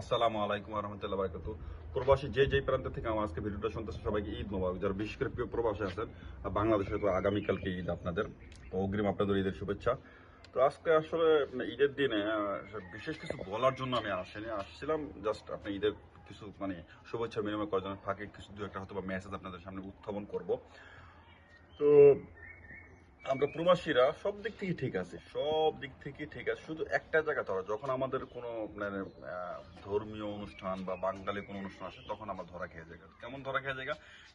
আসসালামু আলাইকুম রহমতুল্লাহ বারকাত প্রবাসী যে যে প্রান্ত থেকে আমার আজকে ভিডিওটা শুনতেছে সবাইকে ঈদ মোবারক। যারা বিশেষ করে প্রিয় প্রবাসী আছেন আর বাংলাদেশে তো আগামীকালকে ঈদ আপনাদের। তো অগ্রিম আপনাদের ঈদের শুভেচ্ছা। তো আজকে আসলে মানে ঈদের দিনে বিশেষ কিছু বলার জন্য আমি আসিনি। আসছিলাম জাস্ট আপনি ঈদের কিছু মানে শুভেচ্ছা বিনিময় করার জন্য ফাঁকে কিছু দু একটা হয়তো বা মেসেজ আপনাদের সামনে উত্থাপন করব। তো আমরা প্রবাসীরা সব দিক থেকে ঠিক আছে, সব দিক থেকে ঠিক আছে। শুধু একটা জায়গা ধরা, যখন আমাদের কোনো মানে ধর্মীয় অনুষ্ঠান বা বাঙালি কোনো অনুষ্ঠান আসে, তখন আমরা ধরা খেয়ে যায় কেমন ধরা খেয়ে যায়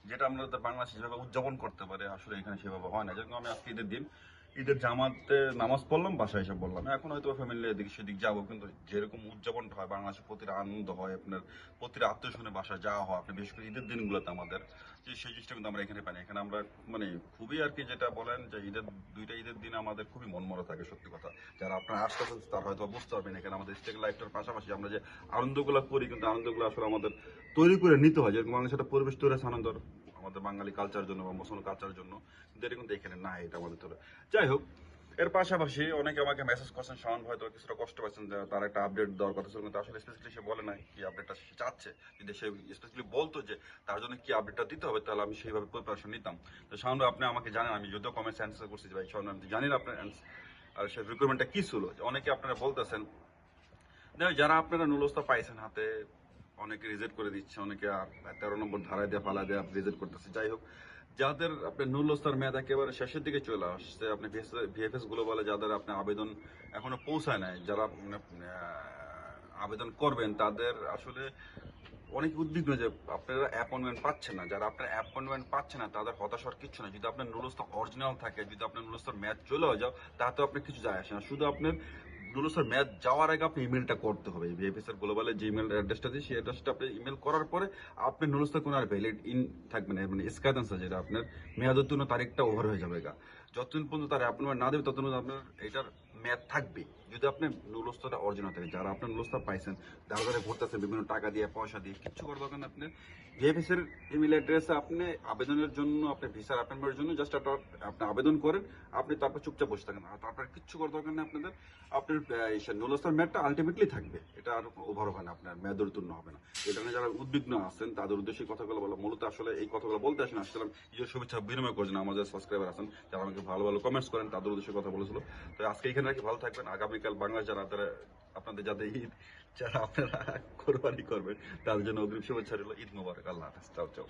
যেটা আমরা বাংলাদেশ যেভাবে উদযাপন করতে পারে, আসলে এখানে সেভাবে হয় না। যেরকম আমি আজকে ঈদের দিন ঈদের জামাতে নামাজ পড়লাম বাসায় এসে বললাম এখন হয়তো ফ্যামিলি এদিক সেদিক যাব। কিন্তু যেরকম উদযাপনটা হয় বাংলাদেশে প্রতিটা আনন্দ হয় আপনার প্রতিটা আত্মীয় শুনে বাসায় যাওয়া হয় আপনি বিশেষ করে ঈদের দিনগুলোতে আমাদের যে সেই জিনিসটা কিন্তু আমরা এখানে পাই না। এখানে আমরা মানে খুবই আর কি যেটা বলেন যে ঈদের দুইটা ঈদের দিন আমাদের খুবই মনমরা থাকে সত্যি কথা। যারা আপনার আসতেছেন তারা হয়তো বুঝতে পারবেন এখানে আমাদের স্টেক লাইফটার পাশাপাশি আমরা যে আনন্দগুলো করি কিন্তু আনন্দগুলো আসলে আমাদের তৈরি করে নিতে হয়। যেরকম বাংলাদেশে একটা পরিবেশ তৈরি আছে আনন্দর। আমাদের বাঙালি কালচার জন্য বা মুসলমান কালচার জন্য। কিন্তু এটা কিন্তু এখানে নাই, এটা আমাদের তৈরি যাই হোক, এর পাশাপাশি অনেকে আমাকে মেসেজ করছেন, শাওন হয়তো কিছুটা কষ্ট পাচ্ছেন তার একটা আপডেট দেওয়ার কথা কিন্তু আসলে স্পেসিফিকলি সে বলে নাই কি আপডেটটা সে চাচ্ছে। যদি সে স্পেসিফিকলি বলতো যে তার জন্য কি আপডেটটা দিতে হবে, তাহলে আমি সেইভাবে প্রিপারেশন নিতাম। তো শাওন আপনি আমাকে জানেন, আমি যদিও কমেন্টস অ্যান্সার করছি ভাই, শাওন আমি জানি না আপনার আর সে রিকোয়ারমেন্টটা কি ছিল? অনেকে আপনারা বলতেছেন যারা আপনারা নুলস্তা পাইছেন হাতে অনেকে রিজেক্ট করে দিচ্ছে অনেকে তেরো নম্বর ধারায় দেওয়া ফালা দেওয়া রিজেক্ট করতেছে। যাই হোক যাদের আপনার নুলস্তার মেয়াদ একেবারে শেষের দিকে চলে আসছে আপনি ভিএফএসগুলো বলে যাদের আপনি আবেদন এখনও পৌঁছায় নাই যারা মানে, আবেদন করবেন তাদের আসলে অনেক উদ্বিগ্ন যে আপনারা অ্যাপয়েন্টমেন্ট পাচ্ছেন না। যারা আপনার অ্যাপয়েন্টমেন্ট পাচ্ছে না তাদের হতাশার কিছু না যদি আপনার নুলস্তা অরিজিনাল থাকে যদি আপনার নুলস্তার ম্যাচ চলে যাও তাতেও আপনার কিছু যায় আসে না। শুধু আপনার নুলস্তার ম্যাচ যাওয়ার আগে আপনি ইমেলটা করতে হবে। ভিএফএস এর গ্লোবালের যে ইমেল অ্যাড্রেসটা দিয়ে সেই অ্যাড্রেসটা আপনি ইমেল করার পরে আপনি নুলস্তার কোনো আর ভ্যালিড ইন থাকবে না মানে স্কাদান আছে যেটা আপনার মেয়াদ উত্তীর্ণ তারিখটা ওভার হয়ে যাবে গা। যতদিন পর্যন্ত তার অ্যাপয়েন্টমেন্ট না দেবে, ততদিন আপনার এটার মেয়াদ থাকবে। যদি আপনি নুলস্তাটা অরিজিনাল থাকে, যারা আপনার নুলস্তা পাইছেন, যারা যারা ঘুরতেছেন, বিভিন্ন টাকা দিয়ে, পয়সা দিয়ে, কিচ্ছু করার দরকার আপনি ভিএফএস এর ইমেল অ্যাড্রেসে আপনি আবেদনের জন্য, আপনি ভিসার অ্যাপয়েন্টমেন্টের জন্য জাস্ট আপনার আপনি আবেদন করেন, আপনি তারপর চুপচাপ বসে থাকেন। আর তারপর কিচ্ছু করার দরকার আপনাদের। আপনার নুলস্তার ম্যাটটা আলটিমেটলি থাকবে। এটা আর ওভার হবে না, আপনার মেয়াদ উত্তীর্ণ হবে না। এটা নিয়ে যারা উদ্বিগ্ন আছেন, তাদের উদ্দেশ্যে কথাগুলো বলা, মূলত আসলে এই কথাগুলো বলতে আসেন, আসছিলাম, নিজের শুভেচ্ছা বিনিময় করছেন আমাদের সাবস্ক্রাইবার আছেন, যারা আমাকে ভালো ভালো কমেন্টস করেন, তাদের উদ্দেশ্যে কথা বলেছিল। তো আজকে এখানে রাখি ভালো থাকবেন। আগামীকাল বাংলা যারা, তারা আপনাদের যাদের ঈদ, যারা আপনারা কোরবানি করবেন, তাদের জন্য অগ্রিম শুভেচ্ছা রইল। ঈদ মোবারক। আল্লাহ হাফেজ। চাও চাও।